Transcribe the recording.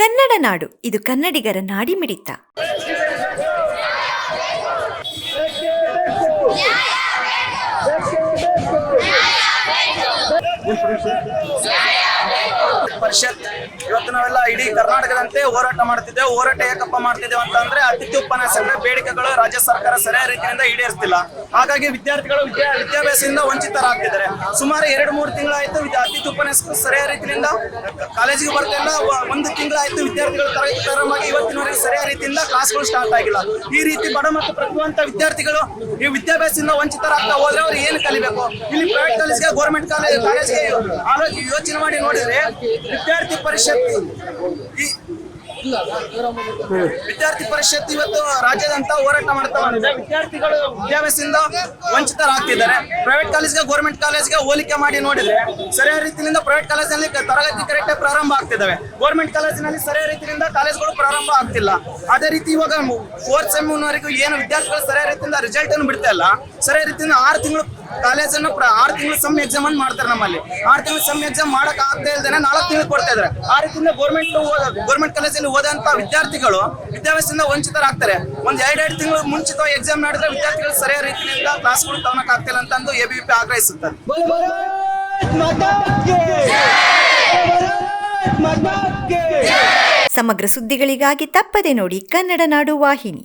ಕನ್ನಡ ನಾಡು. ಇದು ಕನ್ನಡಿಗರ ನಾಡಿ ಮಿಡಿತ. ಪರಿಷತ್, ಇವತ್ತು ನಾವೆಲ್ಲ ಇಡೀ ಕರ್ನಾಟಕದಂತೆ ಹೋರಾಟ ಮಾಡ್ತಿದ್ದೇವೆ. ಹೋರಾಟ ಯಾಕಪ್ಪ ಮಾಡ್ತಿದ್ದೇವೆ ಅಂತಂದ್ರೆ ಅತಿಥಿ ಉಪನ್ಯಾಸಕರ ಬೇಡಿಕೆಗಳು ರಾಜ್ಯ ಸರ್ಕಾರ ಸರಿಯಾದ ರೀತಿಯಿಂದ ಈಡೇರಿಸ್ತಿಲ್ಲ. ಹಾಗಾಗಿ ವಿದ್ಯಾರ್ಥಿಗಳು ವಿದ್ಯಾ ವಿದ್ಯಾಭ್ಯಾಸದಿಂದ ವಂಚಿತರಾಗ್ತಿದ್ದಾರೆ. ಸುಮಾರು ಎರಡು ಮೂರು ತಿಂಗಳಾಯ್ತು ಅತಿಥಿ ಉಪನ್ಯಾಸಕರು ಸರಿಯಾದ ರೀತಿಯಿಂದ ಕಾಲೇಜಿಗೆ ಬರ್ತಿಲ್ಲ ರೀತಿಯಿಂದ ಕ್ಲಾಸ್ಗಳು ಸ್ಟಾರ್ಟ್ ಆಗಿಲ್ಲ. ಈ ರೀತಿ ಬಡ ಮತ್ತು ಪ್ರತಿಭಾವಂತ ವಿದ್ಯಾರ್ಥಿಗಳು ಈ ವಿದ್ಯಾಭ್ಯಾಸದಿಂದ ವಂಚಿತರಾಗ್ತಾ ಹೋದ್ರೆ ಅವ್ರು ಏನು ಕಲಿಬೇಕು? ಇಲ್ಲಿ ಪ್ರೈವೇಟ್ ಕಾಲೇಜ್ಗೆ ಗೌರ್ಮೆಂಟ್ ಕಾಲೇಜ್ ಕಾಲೇಜ್ಗೆ ಯೋಚನೆ ಮಾಡಿ ನೋಡಿದ್ರೆ ವಿದ್ಯಾರ್ಥಿ ಪರಿಷತ್ ಈ ವಿದ್ಯಾರ್ಥಿ ಪರಿಷತ್ ಇವತ್ತು ರಾಜ್ಯದಂತ ಹೋರಾಟ ಮಾಡ್ತಾ ಬಂದಿದೆ. ವಿದ್ಯಾರ್ಥಿಗಳು ವಿದ್ಯಾಭ್ಯಾಸದಿಂದ ವಂಚಿತರಾಗ್ತಿದ್ದಾರೆ. ಪ್ರೈವೇಟ್ ಕಾಲೇಜ್ಗೆ ಗೌರ್ಮೆಂಟ್ ಕಾಲೇಜ್ಗೆ ಹೋಲಿಕೆ ಮಾಡಿ ನೋಡಿದ್ರೆ ಸರಿಯಾದ ರೀತಿಯಿಂದ ಪ್ರೈವೇಟ್ ಕಾಲೇಜಿನಲ್ಲಿ ತರಗತಿ ಕರೆಕ್ಟ್ ಪ್ರಾರಂಭ ಆಗ್ತಿದ್ದಾವೆ. ಗೌರ್ಮೆಂಟ್ ಕಾಲೇಜಿನಲ್ಲಿ ಸರಿಯಾದ ರೀತಿಯಿಂದ ಕಾಲೇಜ್ಗಳು ಪ್ರಾರಂಭ ಆಗ್ತಿಲ್ಲ. ಅದೇ ರೀತಿ ಇವಾಗ ಫೋರ್ತ್ ಸೆಮ್ವರೆಗೂ ಏನು ವಿದ್ಯಾರ್ಥಿಗಳು ಸರಿಯಾದ ರೀತಿಯಿಂದ ರಿಸಲ್ಟ್ ಅನ್ನು ಬಿಡ್ತಾ ಇಲ್ಲ. ಸರಿಯಾದ ರೀತಿಯಿಂದ ಆರು ತಿಂಗಳು ಕಾಲೇಜನ್ನು ಆರು ತಿಂಗಳು ಸಮ್ ಎಕ್ಸಾಮ್ ಅನ್ನು ಮಾಡ್ತಾರೆ ನಮ್ಮಲ್ಲಿ. ಆರು ತಿಂಗಳು ಸಮ್ ಎಕ್ಸಾಮ್ ಮಾಡಕ್ ಆಗದೆ ಇಲ್ದೇನೆ ನಾಲ್ಕು ತಿಂಗಳು ಕೊಡ್ತಾ ಇದ್ದಾರೆ ಆ ರೀತಿಯಿಂದ ಗೌರ್ಮೆಂಟ್ ಗೌರ್ಮೆಂಟ್ ಕಾಲೇಜಲ್ಲಿ ಓದಂತ ವಿದ್ಯಾರ್ಥಿಗಳು ವಿದ್ಯಾಭ್ಯಾಸದಿಂದ ವಂಚಿತರಾಗ್ತಾರೆ. ಒಂದ್ ಎರಡೆರಡು ತಿಂಗಳು ಮುಂಚಿತ ಎಕ್ಸಾಮ್ ಮಾಡಿದ್ರೆ ವಿದ್ಯಾರ್ಥಿಗಳು ಸರಿಯಾದ ರೀತಿಯಿಂದ ಕ್ಲಾಸ್ಗಳು ತಗೊಳಕ್ ಆಗ್ತಿಲ್ಲ ಅಂತಂದು ಎ ಬಿ ಪಿ ಆಗ್ರಹಿಸುತ್ತಾರೆ. ಸಮಗ್ರ ಸುದ್ದಿಗಳಿಗಾಗಿ ತಪ್ಪದೆ ನೋಡಿ ಕನ್ನಡ ನಾಡು ವಾಹಿನಿ.